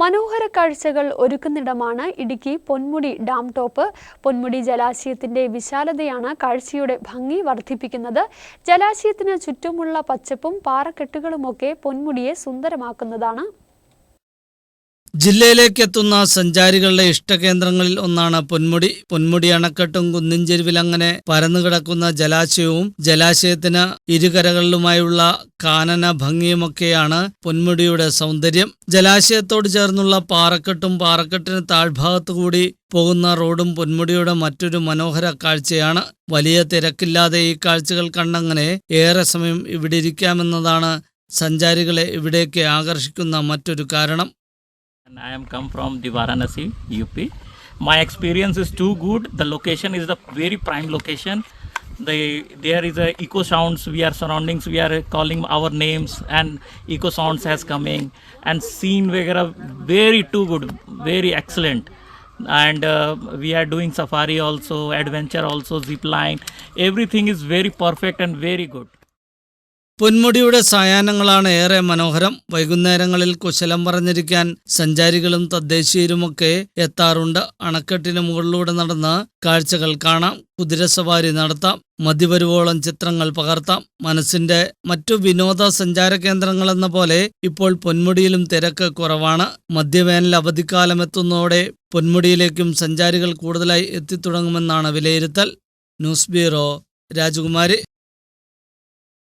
മനോഹര കാഴ്ചകൾ ഒരുക്കുന്നിടമാണ് ഇടുക്കി പൊന്മുടി ഡാം ടോപ്പ്. പൊന്മുടി ജലാശയത്തിന്റെ വിശാലതയാണ് കാഴ്ചയുടെ ഭംഗി വർദ്ധിപ്പിക്കുന്നത്. ജലാശയത്തിന് ചുറ്റുമുള്ള പച്ചപ്പും പാറക്കെട്ടുകളുമൊക്കെ പൊന്മുടിയെ സുന്ദരമാക്കുന്നതാണ് ജില്ലയിലേക്ക് എത്തുന്ന സഞ്ചാരികളുടെ ഇഷ്ടകേന്ദ്രങ്ങളിൽ ഒന്നാണ് പൊന്മുടി. പൊന്മുടി അണക്കെട്ടും കുന്നിൻ ചെരുവിൽ അങ്ങനെ പരന്നുകിടക്കുന്ന ജലാശയവും ജലാശയത്തിന് ഇരുകരകളിലുമായുള്ള കാനന ഭംഗിയുമൊക്കെയാണ് പൊന്മുടിയുടെ സൗന്ദര്യം. ജലാശയത്തോട് ചേർന്നുള്ള പാറക്കെട്ടും പാറക്കെട്ടിന് താഴ്ഭാഗത്തു കൂടി പോകുന്ന റോഡും പൊന്മുടിയുടെ മറ്റൊരു മനോഹര കാഴ്ചയാണ്. വലിയ തിരക്കില്ലാതെ ഈ കാഴ്ചകൾ കണ്ടങ്ങനെ ഏറെ സമയം ഇവിടെ ഇരിക്കാമെന്നതാണ് സഞ്ചാരികളെ ഇവിടേക്ക് ആകർഷിക്കുന്ന മറ്റൊരു കാരണം. And I am come from the Varanasi, UP. My experience is too good. The location is the very prime location. The there is a eco sounds. We are surroundings. We are calling our names, and eco sounds has coming and scene vagara very too good, very excellent. And uh, we are doing safari also, adventure also, zip line. Everything is very perfect and very good. പൊന്മുടിയുടെ സായാഹ്നങ്ങളാണ് ഏറെ മനോഹരം. വൈകുന്നേരങ്ങളിൽ കുശലം പറഞ്ഞിരിക്കാൻ സഞ്ചാരികളും തദ്ദേശീയരുമൊക്കെ എത്താറുണ്ട്. അണക്കെട്ടിന് മുകളിലൂടെ നടന്ന് കാഴ്ചകൾ കാണാം. കുതിരസവാരി നടത്താം. മതിവരുവോളം ചിത്രങ്ങൾ പകർത്താം. മനസ്സിന്റെ മറ്റു വിനോദ സഞ്ചാര കേന്ദ്രങ്ങളെന്ന പോലെ ഇപ്പോൾ പൊന്മുടിയിലും തിരക്ക് കുറവാണ്. മധ്യവേനൽ അവധിക്കാലം എത്തുന്നതോടെ പൊന്മുടിയിലേക്കും സഞ്ചാരികൾ കൂടുതലായി എത്തിത്തുടങ്ങുമെന്നാണ് വിലയിരുത്തൽ. ന്യൂസ് ബ്യൂറോ രാജകുമാരി.